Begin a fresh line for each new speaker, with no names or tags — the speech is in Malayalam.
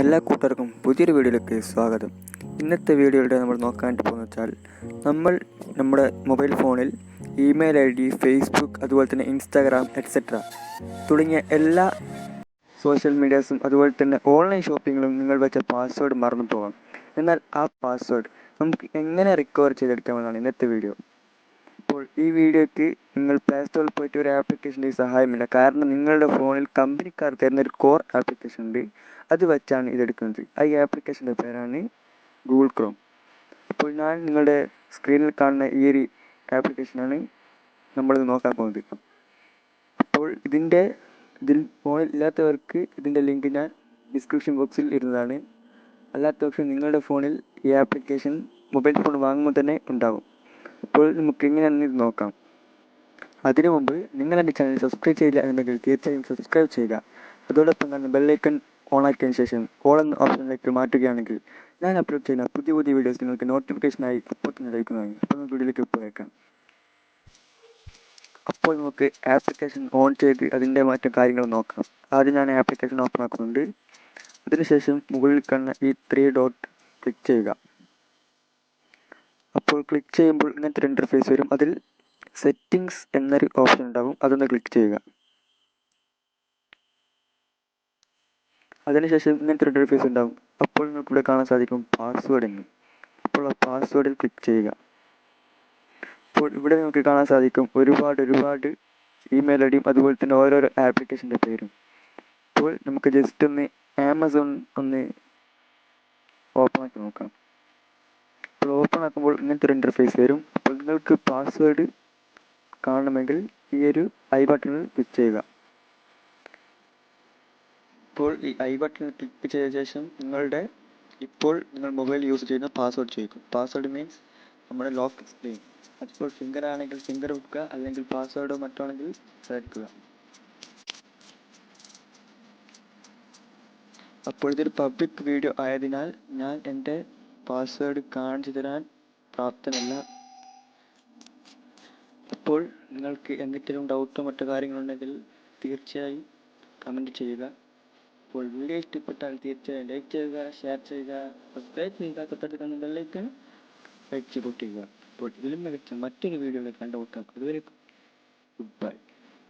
എല്ലാ കൂട്ടുകാർക്കും പുതിയൊരു വീഡിയോയിലേക്ക് സ്വാഗതം. ഇന്നത്തെ വീഡിയോയുടെ നമ്മൾ നോക്കാനായിട്ട് പോകുന്ന വെച്ചാൽ നമ്മൾ നമ്മുടെ മൊബൈൽ ഫോണിൽ ഇമെയിൽ ഐ ഡി ഫേസ്ബുക്ക് അതുപോലെ തന്നെ ഇൻസ്റ്റാഗ്രാം എക്സെട്ര തുടങ്ങിയ എല്ലാ സോഷ്യൽ മീഡിയാസും അതുപോലെ തന്നെ ഓൺലൈൻ ഷോപ്പിങ്ങിലും നിങ്ങൾ വെച്ച പാസ്വേഡ് മറന്നു പോകാം. എന്നാൽ ആ പാസ്വേഡ് നമുക്ക് എങ്ങനെ റിക്കവർ ചെയ്തെടുക്കാമെന്നാണ് ഇന്നത്തെ വീഡിയോ. ഈ വീഡിയോയ്ക്ക് നിങ്ങൾ പ്ലേ സ്റ്റോറിൽ പോയിട്ട് ഒരു ആപ്ലിക്കേഷന്റെ സഹായമില്ല. കാരണം നിങ്ങളുടെ ഫോണിൽ കമ്പനിക്കാർ തരുന്ന ഒരു കോർ ആപ്ലിക്കേഷൻ ഉണ്ട്. അത് വെച്ചാണ് ഇതെടുക്കുന്നത്. ആ ഈ ആപ്ലിക്കേഷന്റെ പേരാണ് ഗൂഗിൾ ക്രോം അപ്പോൾ ഞാൻ നിങ്ങളുടെ സ്ക്രീനിൽ കാണുന്ന ഈ ഒരു ആപ്ലിക്കേഷനാണ് നമ്മൾ നോക്കാൻ പോകുന്നത്. അപ്പോൾ ഇതിന്റെ ഇതിൽ ഫോണിൽ ഇല്ലാത്തവർക്ക് ഇതിന്റെ ലിങ്ക് ഞാൻ ഡിസ്ക്രിപ്ഷൻ ബോക്സിൽ ഇടുന്നതാണ്. അല്ലാത്ത പക്ഷം നിങ്ങളുടെ ഫോണിൽ ഈ ആപ്ലിക്കേഷൻ മൊബൈൽ ഫോൺ വാങ്ങുമ്പോൾ തന്നെ ഉണ്ടാകും അപ്പോൾ നമുക്ക് തന്നെ ഇത് നോക്കാം. അതിനു മുമ്പ് നിങ്ങൾ എന്റെ ചാനൽ സബ്സ്ക്രൈബ് ചെയ്യില്ല എന്നുണ്ടെങ്കിൽ തീർച്ചയായും സബ്സ്ക്രൈബ് ചെയ്യുക. അതോടൊപ്പം തന്നെ ബെല്ലൈക്കൺ ഓൺ ആക്കിയതിന് ശേഷം ഓൾ എന്ന ഓപ്ഷനിലേക്ക് മാറ്റുകയാണെങ്കിൽ ഞാൻ അപ്ലോഡ് ചെയ്യുന്ന പുതിയ പുതിയ വീഡിയോസ് നിങ്ങൾക്ക് നോട്ടിഫിക്കേഷനായി അപ്പോൾ തന്നെ ലഭിക്കുന്നതാണ് അപ്പോൾ നമുക്ക് വീഡിയോയിലേക്ക് പോയേക്കാം അപ്പോൾ നമുക്ക് ആപ്ലിക്കേഷൻ ഓൺ ചെയ്ത് അതിന്റെ മറ്റു കാര്യങ്ങൾ നോക്കാം. ആദ്യം ഞാൻ ആപ്ലിക്കേഷൻ ഓപ്പൺ ആക്കുന്നുണ്ട്. അതിനുശേഷം മുകളിൽ കാണുന്ന ഈ ത്രീ ഡോട്ട് ക്ലിക്ക് ചെയ്യുക. അപ്പോൾ ക്ലിക്ക് ചെയ്യുമ്പോൾ ഇങ്ങനത്തെ ഒരു ഇന്റർഫേസ് വരും. അതിൽ സെറ്റിങ്സ് എന്നൊരു ഓപ്ഷൻ ഉണ്ടാവും. അതൊന്ന് ക്ലിക്ക് ചെയ്യുക. അതിനുശേഷം ഇങ്ങനത്തെ ഒരു ഇന്റർഫേസ് ഉണ്ടാവും. അപ്പോൾ നിങ്ങൾക്ക് ഇവിടെ കാണാൻ സാധിക്കും പാസ്വേഡ് എന്ന്. അപ്പോൾ ആ പാസ്വേഡിൽ ക്ലിക്ക് ചെയ്യുക. അപ്പോൾ ഇവിടെ നിങ്ങൾക്ക് കാണാൻ സാധിക്കും ഒരുപാട് ഒരുപാട് ഇമെയിൽ ഐ ഡിയും അതുപോലെ തന്നെ ഓരോരോ ആപ്ലിക്കേഷന്റെ പേരും. അപ്പോൾ നമുക്ക് ജസ്റ്റ് ഒന്ന് ആമസോൺ ഒന്ന് ഓപ്പൺ ആക്കി നോക്കാം. ആക്കുമ്പോൾ ഇങ്ങനത്തെ ഒരു ഇന്റർഫേസ് വരും. അപ്പോൾ നിങ്ങൾക്ക് പാസ്വേഡ് കാണണമെങ്കിൽ ഈ ഒരു ഐ ബട്ടണിൽ ക്ലിക്ക് ചെയ്യുക. ഇപ്പോൾ ഈ ഐ ബട്ടണിൽ ക്ലിക്ക് ചെയ്ത ശേഷം നിങ്ങളുടെ ഇപ്പോൾ നിങ്ങൾ മൊബൈൽ യൂസ് ചെയ്യുന്ന പാസ്വേഡ് ചോദിക്കും. പാസ്വേഡ് മീൻസ് നമ്മുടെ ലോക്ക് സ്ക്രീൻ അതിപ്പോൾ ഫിംഗർ ആണെങ്കിൽ ഫിംഗർ വെക്കുക അല്ലെങ്കിൽ പാസ്വേഡോ മറ്റോ ആണെങ്കിൽ ചേർക്കുക അപ്പോൾ ഇതൊരു പബ്ലിക് വീഡിയോ ആയതിനാൽ ഞാൻ എന്റെ പാസ്വേഡ് കാണിച്ചു തരാൻ പ്രാപ്തനല്ല ഇപ്പോൾ നിങ്ങൾക്ക് എന്തെങ്കിലും ഡൗട്ടോ മറ്റു കാര്യങ്ങളുണ്ടെങ്കിൽ തീർച്ചയായും കമന്റ് ചെയ്യുക. അപ്പോൾ വീഡിയോ ഇഷ്ടപ്പെട്ടാൽ തീർച്ചയായും ലൈക്ക് ചെയ്യുക ഷെയർ ചെയ്യുക സബ്സ്ക്രൈബ് ചെയ്യുക തൊട്ടടുത്ത് കാണുന്ന ബെല്ലൈക്കൺ ലൈക്ക് ചെയ്യുക. അപ്പോൾ ഇതിലും മികച്ച മറ്റൊരു വീഡിയോയിൽ കണ്ടുമുട്ടാം. അതുവരെ ഗുഡ് ബൈ